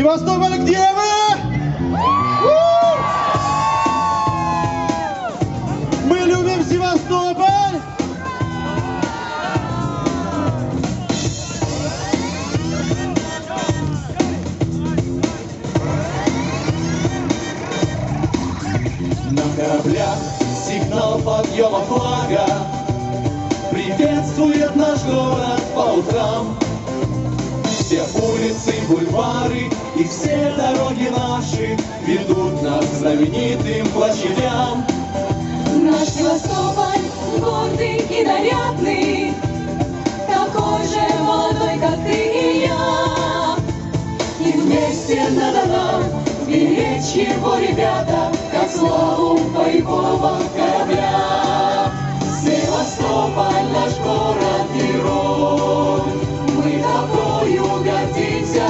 Севастополь, где вы? Мы любим Севастополь! На кораблях сигнал подъема флага Приветствует наш город по утрам Улицы, бульвары и все дороги наши Ведут нас к знаменитым площадям Наш Севастополь гордый и нарядный, Такой же молодой, как ты и я. И вместе надо нам беречь его, ребята, Как славу боевого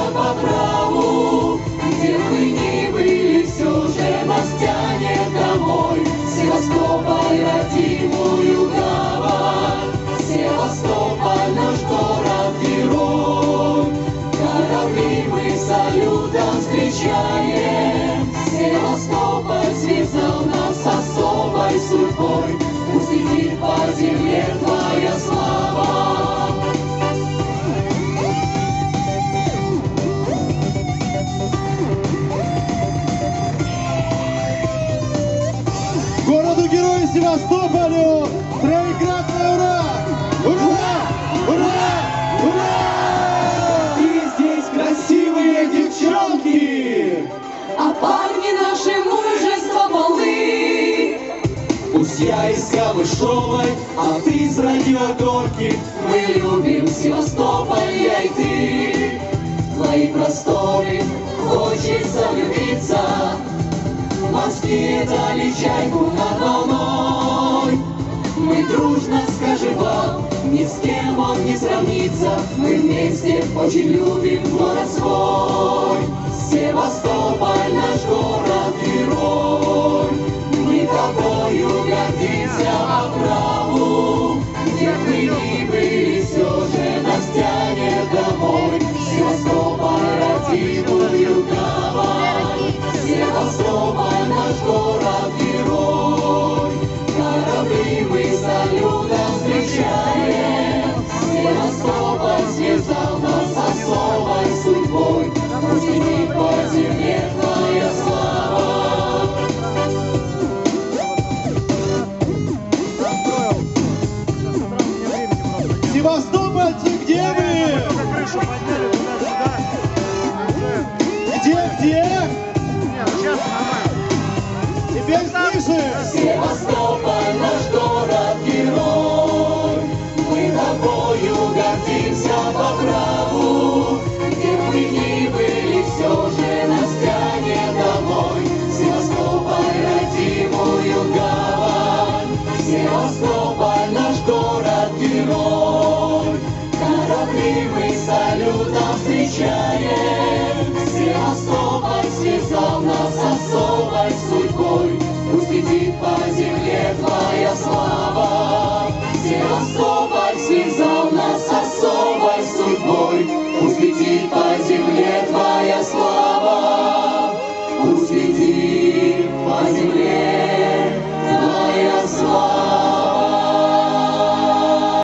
по праву, Где бы ни были, все же нас тянет домой. Севастополь, родимую гавань, Севастополь наш город-герой, Корабли мы салютом встречаем, Севастополь связал нас Севастополю! Троекратное ура! Ура! Ура! Ура! И здесь красивые девчонки А парни наши мужество полны. Пусть я из Камышовой, а ты из радиогорки Мы любим Севастополь, я и ты. Твои просторы хочется влюбиться. Воспитали чайку над волной. Мы дружно скажем вам, ни с кем он не сравнится. Мы вместе очень любим город свой. Севастополь наш город-герой. хлопайте, где вы? Где, где? Нет, сейчас нормально. Теперь слышишь? Севастополь наш город-герой, мы тобою гордимся, бобра. свети по земле твоя слава.